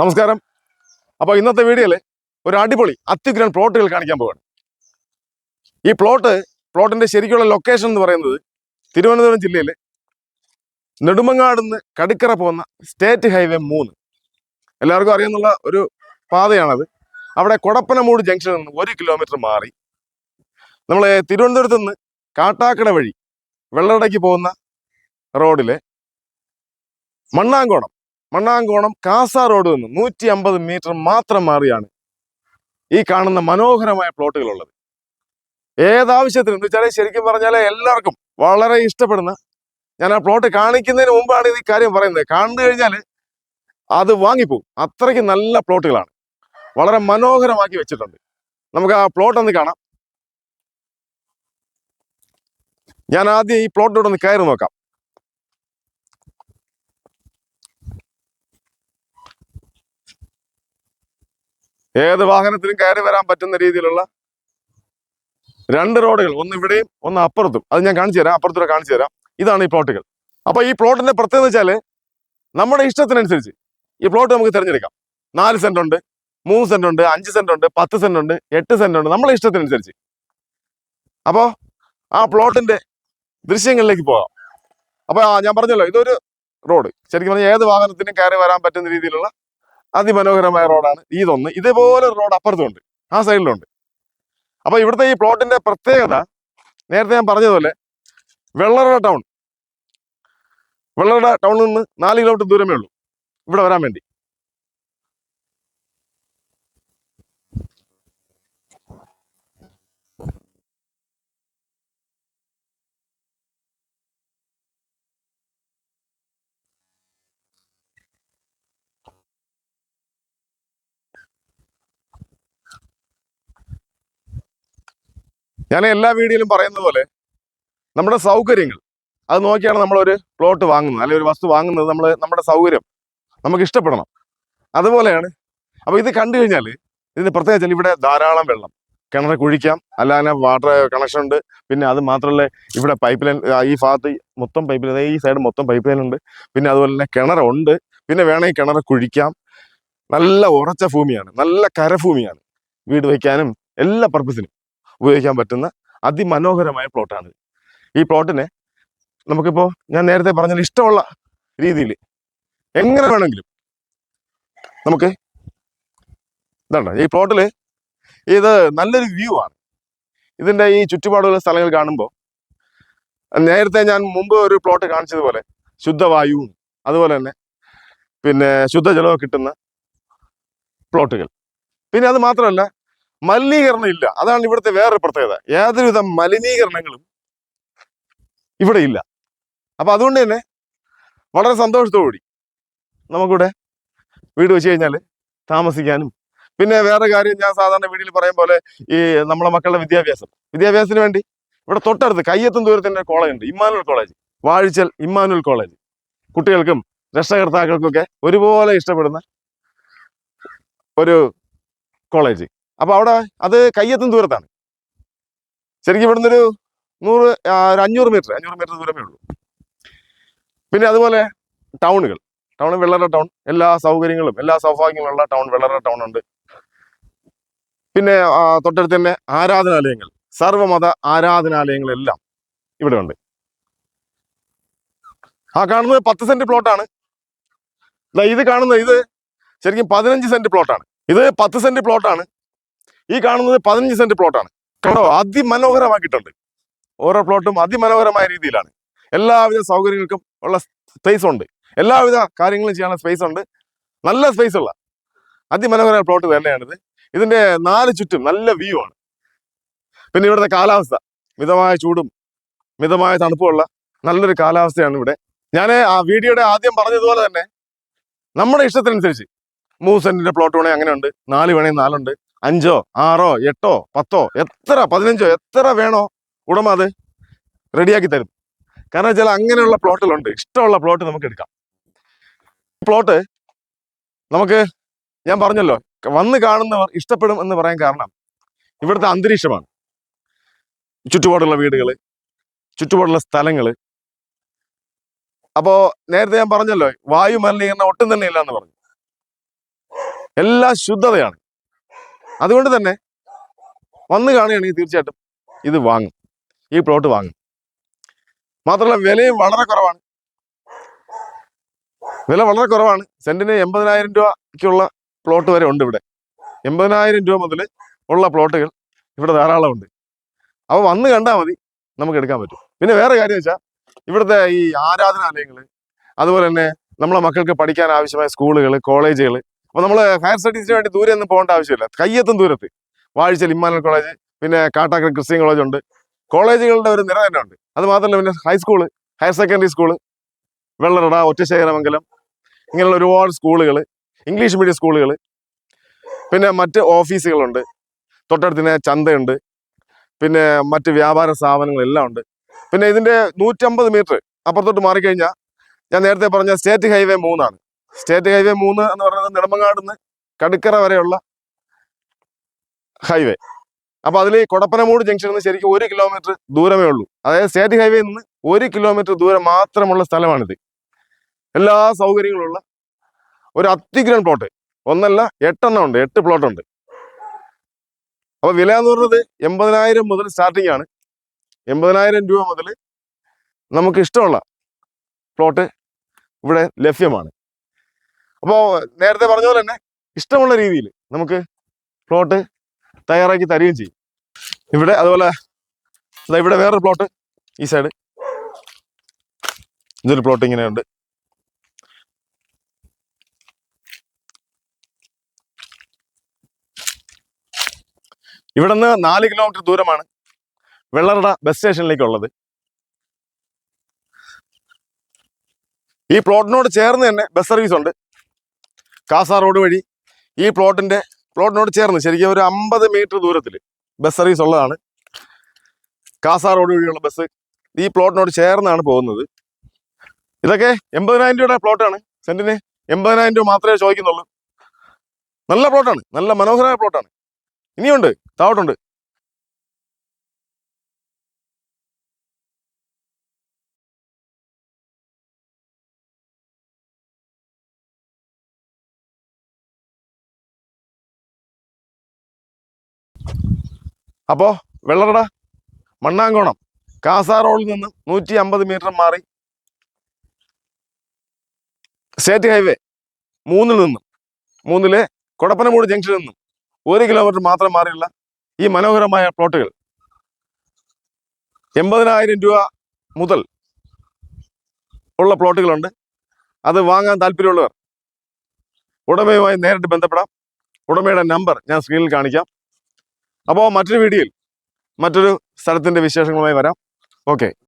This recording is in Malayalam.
നമസ്കാരം. അപ്പോൾ ഇന്നത്തെ വീഡിയോയിൽ ഒരു അടിപൊളി അത്യുഗ്രൻ പ്ലോട്ടുകൾ കാണിക്കാൻ പോവാണ്. ഈ പ്ലോട്ട് പ്ലോട്ടിന്റെ ശരിക്കുള്ള ലൊക്കേഷൻ എന്ന് പറയുന്നത് തിരുവനന്തപുരം ജില്ലയിൽ നെടുമങ്ങാട് നിന്ന് കടിക്കറ പോകുന്ന സ്റ്റേറ്റ് ഹൈവേ മൂന്ന്. എല്ലാവർക്കും അറിയാമെന്നുള്ള ഒരു പാതയാണത്. അവിടെ കൊടപ്പനമൂട് ജംഗ്ഷനിൽ നിന്ന് ഒരു കിലോമീറ്റർ മാറി. നമ്മൾ തിരുവനന്തപുരത്ത് നിന്ന് കാട്ടാക്കട വഴി വെള്ളടയ്ക്ക് പോകുന്ന റോഡിലെ മണ്ണാങ്കോണം. മണ്ണാങ്കോണം കാസ റോഡ് നിന്ന് നൂറ്റി അമ്പത് മീറ്റർ മാത്രം മാറിയാണ് ഈ കാണുന്ന മനോഹരമായ പ്ലോട്ടുകളുള്ളത്. ഏതാവശ്യത്തിനും എന്ന് വെച്ചാൽ ശരിക്കും പറഞ്ഞാൽ എല്ലാവർക്കും വളരെ ഇഷ്ടപ്പെടുന്ന ഞാൻ ആ പ്ലോട്ട് കാണിക്കുന്നതിന് മുമ്പാണ് ഈ കാര്യം പറയുന്നത്. കണ്ടു കഴിഞ്ഞാൽ അത് വാങ്ങിപ്പോവും. അത്രയ്ക്ക് നല്ല പ്ലോട്ടുകളാണ്. വളരെ മനോഹരമാക്കി വെച്ചിട്ടുണ്ട്. നമുക്ക് ആ പ്ലോട്ട് ഒന്ന് കാണാം. ഞാൻ ആദ്യം ഈ പ്ലോട്ടിലൂടെ ഒന്ന് കയറി നോക്കാം. ഏത് വാഹനത്തിനും കയറി വരാൻ പറ്റുന്ന രീതിയിലുള്ള രണ്ട് റോഡുകൾ ഒന്ന് ഇവിടെയും ഒന്ന് അപ്പുറത്തും. അത് ഞാൻ കാണിച്ചു തരാം അപ്പുറത്തൂടെ കാണിച്ചു തരാം. ഇതാണ് ഈ പ്ലോട്ടുകൾ. അപ്പൊ ഈ പ്ലോട്ടിന്റെ പ്രത്യേകത വെച്ചാൽ നമ്മുടെ ഇഷ്ടത്തിനനുസരിച്ച് ഈ പ്ലോട്ട് നമുക്ക് തിരഞ്ഞെടുക്കാം. നാല് സെന്റ് ഉണ്ട്. മൂന്ന് സെന്റ് ഉണ്ട് അഞ്ച് സെന്റ് ഉണ്ട് പത്ത് സെന്റ് ഉണ്ട് എട്ട് സെന്റ് ഉണ്ട് നമ്മളെ ഇഷ്ടത്തിനനുസരിച്ച്. അപ്പോ ആ പ്ലോട്ടിന്റെ ദൃശ്യങ്ങളിലേക്ക് പോകാം. അപ്പൊ ആ ഞാൻ പറഞ്ഞല്ലോ ഇതൊരു റോഡ് ശരിക്കും പറഞ്ഞാൽ ഏത് വാഹനത്തിനും കയറി വരാൻ പറ്റുന്ന രീതിയിലുള്ള അതിമനോഹരമായ റോഡാണ് ഇതൊന്ന്. ഇതേപോലെ റോഡ് അപ്പുറത്തുണ്ട് ആ സൈഡിലുണ്ട് അപ്പൊ ഇവിടുത്തെ ഈ പ്ലോട്ടിന്റെ പ്രത്യേകത നേരത്തെ ഞാൻ പറഞ്ഞതുപോലെ വെള്ളറ ടൗൺ വെള്ളറ ടൗണിൽ നിന്ന് നാല് കിലോമീറ്റർ ദൂരമേ ഉള്ളൂ ഇവിടെ വരാൻ വേണ്ടി. ഞാൻ എല്ലാ വീഡിയോയിലും പറയുന്ന പോലെ നമ്മുടെ സൗകര്യങ്ങൾ. അത് നോക്കിയാണ് നമ്മളൊരു പ്ലോട്ട് വാങ്ങുന്നത്. അല്ലെങ്കിൽ ഒരു വസ്തു വാങ്ങുന്നത് നമ്മൾ നമ്മുടെ സൗകര്യം നമുക്ക് ഇഷ്ടപ്പെടണം. അതുപോലെയാണ് അപ്പോൾ ഇത് കണ്ടു കഴിഞ്ഞാൽ ഇതിന് പ്രത്യേകിച്ച് ഇവിടെ ധാരാളം വെള്ളം. കിണർ കുഴിക്കാം. അല്ലാതെ വാട്ടർ കണക്ഷൻ ഉണ്ട്. പിന്നെ അത് മാത്രമല്ല ഇവിടെ പൈപ്പ് ലൈൻ ഈ ഭാഗത്ത് മൊത്തം പൈപ്പ് ലൈൻ ഈ സൈഡ് മൊത്തം പൈപ്പ് ലൈൻ ഉണ്ട്. പിന്നെ അതുപോലെ തന്നെ കിണറുണ്ട് പിന്നെ വേണമെങ്കിൽ കിണർ കുഴിക്കാം. നല്ല ഉറച്ച ഭൂമിയാണ്. നല്ല കരഭൂമിയാണ്. വീട് വയ്ക്കാനും എല്ലാ പർപ്പസിനും ഉപയോഗിക്കാൻ പറ്റുന്ന അതിമനോഹരമായ പ്ലോട്ടാണ് ഈ പ്ലോട്ടിനെ നമുക്കിപ്പോൾ ഞാൻ നേരത്തെ പറഞ്ഞ ഇഷ്ടമുള്ള രീതിയിൽ എങ്ങനെ വേണമെങ്കിലും നമുക്ക് ഇതാണ് ഈ പ്ലോട്ടിൽ ഇത് നല്ലൊരു വ്യൂ ആണ്. ഇതിന്റെ ഈ ചുറ്റുപാടുള്ള സ്ഥലങ്ങൾ കാണുമ്പോൾ നേരത്തെ ഞാൻ മുമ്പ് ഒരു പ്ലോട്ട് കാണിച്ചതുപോലെ ശുദ്ധവായുവും അതുപോലെ തന്നെ പിന്നെ ശുദ്ധജലവും കിട്ടുന്ന പ്ലോട്ടുകൾ. പിന്നെ അത് മാത്രമല്ല മലിനീകരണം ഇല്ല അതാണ് ഇവിടുത്തെ വേറൊരു പ്രത്യേകത. യാതൊരുവിധ മലിനീകരണങ്ങളും ഇവിടെ ഇല്ല. അപ്പൊ അതുകൊണ്ട് തന്നെ വളരെ സന്തോഷത്തോടുകൂടി നമുക്കിവിടെ വീട് വെച്ച് കഴിഞ്ഞാൽ താമസിക്കാനും പിന്നെ വേറെ കാര്യം ഞാൻ സാധാരണ വീട്ടിൽ പറയും പോലെ ഈ നമ്മളെ മക്കളുടെ വിദ്യാഭ്യാസം. വിദ്യാഭ്യാസത്തിന് വേണ്ടി ഇവിടെ തൊട്ടടുത്ത് കയ്യെത്തും ദൂരത്തിന്റെ കോളേജ് ഉണ്ട് Emmanuel college. Vazhichal Emmanuel college. കുട്ടികൾക്കും രക്ഷകർത്താക്കൾക്കൊക്കെ ഒരുപോലെ ഇഷ്ടപ്പെടുന്ന ഒരു കോളേജ്. അപ്പൊ അവിടെ അത് കയ്യെത്തും ദൂരത്താണ്. ശരിക്കും ഇവിടുന്ന് ഒരു നൂറ് ഒരു അഞ്ഞൂറ് മീറ്റർ അഞ്ഞൂറ് മീറ്റർ ദൂരമേ ഉള്ളൂ. പിന്നെ അതുപോലെ ടൗണുകൾ. ടൗൺ വെള്ളറ ടൗൺ എല്ലാ സൗകര്യങ്ങളും എല്ലാ സൗഭാഗ്യങ്ങളുള്ള ടൗൺ വെള്ളറ ടൗൺ ഉണ്ട്. പിന്നെ തൊട്ടടുത്ത് തന്നെ ആരാധനാലയങ്ങൾ സർവമത ആരാധനാലയങ്ങളെല്ലാം ഇവിടെ ഉണ്ട്. ആ കാണുന്നത് പത്ത് സെന്റ് പ്ലോട്ടാണ്. ഇത് കാണുന്നത് ഇത് ശരിക്കും പതിനഞ്ച് സെന്റ് പ്ലോട്ടാണ്. ഇത് പത്ത് സെന്റ് പ്ലോട്ടാണ്. ഈ കാണുന്നത് പതിനഞ്ച് സെന്റ് പ്ലോട്ടാണ്. കണ്ടോ അതിമനോഹരമാക്കിയിട്ടുണ്ട്. ഓരോ പ്ലോട്ടും അതിമനോഹരമായ രീതിയിലാണ്. എല്ലാവിധ സൗകര്യങ്ങൾക്കും ഉള്ള സ്പേസ് ഉണ്ട്. എല്ലാവിധ കാര്യങ്ങളും ചെയ്യാനുള്ള സ്പേസ് ഉണ്ട്. നല്ല സ്പേസ് ഉള്ള അതിമനോഹരമായ പ്ലോട്ട് തന്നെയാണിത്. ഇതിന്റെ നാല് ചുറ്റും നല്ല വ്യൂ ആണ്. പിന്നെ ഇവിടുത്തെ കാലാവസ്ഥ. മിതമായ ചൂടും മിതമായ തണുപ്പുമുള്ള നല്ലൊരു കാലാവസ്ഥയാണ് ഇവിടെ. ഞാൻ ആ വീഡിയോയുടെ ആദ്യം പറഞ്ഞതുപോലെ തന്നെ നമ്മുടെ ഇഷ്ടത്തിനനുസരിച്ച് മൂന്ന് സെന്റിന്റെ പ്ലോട്ട് വേണേ അങ്ങനെ ഉണ്ട് നാല് വേണേ നാലുണ്ട്. അഞ്ചോ ആറോ എട്ടോ പത്തോ എത്ര പതിനഞ്ചോ എത്ര വേണോ ഉടമ അത് റെഡിയാക്കി തരും. കാരണം വെച്ചാൽ അങ്ങനെയുള്ള പ്ലോട്ടിലുണ്ട് ഇഷ്ടമുള്ള പ്ലോട്ട് നമുക്ക് എടുക്കാം. പ്ലോട്ട് നമുക്ക് ഞാൻ പറഞ്ഞല്ലോ വന്ന് കാണുന്നവർ ഇഷ്ടപ്പെടും എന്ന് പറയാൻ കാരണം ഇവിടുത്തെ അന്തരീക്ഷമാണ്. ചുറ്റുപാടുള്ള വീടുകൾ ചുറ്റുപാടുള്ള സ്ഥലങ്ങൾ അപ്പോൾ നേരത്തെ ഞാൻ പറഞ്ഞല്ലോ വായു മലിനീകരണം ഒട്ടും തന്നെ ഇല്ല എന്ന് പറഞ്ഞു. എല്ലാം ശുദ്ധതയാണ്. അതുകൊണ്ട് തന്നെ വന്ന് കാണുകയാണെങ്കിൽ തീർച്ചയായിട്ടും ഇത് വാങ്ങും. ഈ പ്ലോട്ട് വാങ്ങും. മാത്രമല്ല വിലയും വളരെ കുറവാണ്. വില വളരെ കുറവാണ്. സെന്റിന് എൺപതിനായിരം രൂപയ്ക്കുള്ള പ്ലോട്ട് വരെ ഉണ്ട് ഇവിടെ. എൺപതിനായിരം രൂപ മുതൽ ഉള്ള പ്ലോട്ടുകൾ ഇവിടെ ധാരാളമുണ്ട് അപ്പോൾ വന്ന് കണ്ടാൽ മതി. നമുക്ക് എടുക്കാൻ പറ്റും. പിന്നെ വേറെ കാര്യം വെച്ചാൽ ഇവിടുത്തെ ഈ ആരാധനാലയങ്ങൾ അതുപോലെ തന്നെ നമ്മളെ മക്കൾക്ക് പഠിക്കാൻ ആവശ്യമായ സ്കൂളുകൾ കോളേജുകൾ അപ്പോൾ നമ്മൾ ഹയർ സ്റ്റഡീസിന് വേണ്ടി ദൂരെ ഒന്നും പോകേണ്ട ആവശ്യമില്ല. കയ്യെത്തും ദൂരത്ത്. വാഴ്ചൽ ഇമ്മാനുവൽ കോളേജ് പിന്നെ കാട്ടാക്കര ക്രിസ്ത്യൻ കോളേജ് ഉണ്ട്. കോളേജുകളുടെ ഒരു നിര തന്നെ ഉണ്ട്. അത് മാത്രമല്ല പിന്നെ high school higher secondary school Vellarada Ottasekharamangalam ഇങ്ങനെയുള്ള ഒരുപാട് സ്കൂളുകൾ ഇംഗ്ലീഷ് മീഡിയം സ്കൂളുകൾ പിന്നെ മറ്റ് ഓഫീസുകളുണ്ട് തൊട്ടടുത്തിന് ചന്തയുണ്ട്. പിന്നെ മറ്റ് വ്യാപാര സ്ഥാപനങ്ങളെല്ലാം ഉണ്ട്. പിന്നെ ഇതിന്റെ നൂറ്റമ്പത് മീറ്റർ അപ്പുറത്തോട്ട് മാറിക്കഴിഞ്ഞാൽ ഞാൻ നേരത്തെ പറഞ്ഞ സ്റ്റേറ്റ് ഹൈവേ മൂന്നാണ്. സ്റ്റേറ്റ് ഹൈവേ മൂന്ന് എന്ന് പറയുന്നത് നെടുമങ്ങാട് നിന്ന് കടുക്കറ വരെയുള്ള ഹൈവേ അപ്പൊ അതിൽ കൊടപ്പനമൂട് ജംഗ്ഷനിൽ നിന്ന് ശരിക്കും ഒരു കിലോമീറ്റർ ദൂരമേ ഉള്ളൂ. അതായത് സ്റ്റേറ്റ് ഹൈവേ നിന്ന് ഒരു കിലോമീറ്റർ ദൂരം മാത്രമുള്ള സ്ഥലമാണിത്. എല്ലാ സൗകര്യങ്ങളുള്ള ഒരു അത്യുഗ്രൻ പ്ലോട്ട് ഒന്നല്ല എട്ടെണ്ണം ഉണ്ട്. എട്ട് പ്ലോട്ട് ഉണ്ട്. അപ്പൊ വില എന്ന് പറയുന്നത് എൺപതിനായിരം മുതൽ സ്റ്റാർട്ടിംഗ് ആണ്. എൺപതിനായിരം രൂപ മുതൽ നമുക്ക് ഇഷ്ടമുള്ള പ്ലോട്ട് ഇവിടെ ലഭ്യമാണ്. അപ്പോൾ നേരത്തെ പറഞ്ഞ പോലെ തന്നെ ഇഷ്ടമുള്ള രീതിയിൽ നമുക്ക് പ്ലോട്ട് തയ്യാറാക്കി തരികയും ചെയ്യും. ഇവിടെ അതുപോലെ ഇവിടെ വേറൊരു പ്ലോട്ട് ഈ സൈഡ് ഇതൊരു പ്ലോട്ട് ഇങ്ങനെയുണ്ട്. ഇവിടെ നിന്ന് നാല് കിലോമീറ്റർ ദൂരമാണ് വെള്ളറട ബസ് സ്റ്റേഷനിലേക്കുള്ളത് ഈ പ്ലോട്ടിനോട് ചേർന്ന് തന്നെ ബസ് സർവീസ് ഉണ്ട്. കാസ റോഡ് വഴി ഈ പ്ലോട്ടിന്റെ പ്ലോട്ടിനോട് ചേർന്ന് ശരിക്കും ഒരു അമ്പത് മീറ്റർ ദൂരത്തിൽ ബസ് സർവീസ് ഉള്ളതാണ്. കാസ റോഡ് വഴിയുള്ള ബസ് ഈ പ്ലോട്ടിനോട് ചേർന്നാണ് പോകുന്നത്. ഇതൊക്കെ എൺപതിനായിരം രൂപയുടെ പ്ലോട്ടാണ്. സെന്റിന് എൺപതിനായിരം രൂപ മാത്രമേ ചോദിക്കുന്നുള്ളൂ. നല്ല പ്ലോട്ടാണ്. നല്ല മനോഹരമായ പ്ലോട്ടാണ്. ഇനിയുണ്ട് താവട്ടുണ്ട്. അപ്പോ വെള്ളറട മണ്ണാങ്കോണം കാസാറോളിൽ നിന്നും നൂറ്റി അമ്പത് മീറ്റർ മാറി സ്റ്റേറ്റ് ഹൈവേ മൂന്നിൽ നിന്നും മൂന്നിലെ കൊടപ്പനമൂട് ജംഗ്ഷനിൽ നിന്നും ഒരു കിലോമീറ്റർ മാത്രം മാറിയുള്ള ഈ മനോഹരമായ പ്ലോട്ടുകൾ എൺപതിനായിരം രൂപ മുതൽ ഉള്ള പ്ലോട്ടുകളുണ്ട് അത് വാങ്ങാൻ താല്പര്യമുള്ളവർ ഉടമയുമായി നേരിട്ട് ബന്ധപ്പെടാം. ഉടമയുടെ നമ്പർ ഞാൻ സ്ക്രീനിൽ കാണിക്കാം. അപ്പോൾ മറ്റൊരു വീഡിയോയിൽ മറ്റൊരു സ്ഥലത്തിന്റെ വിശേഷങ്ങളുമായി വരാം. ഓക്കെ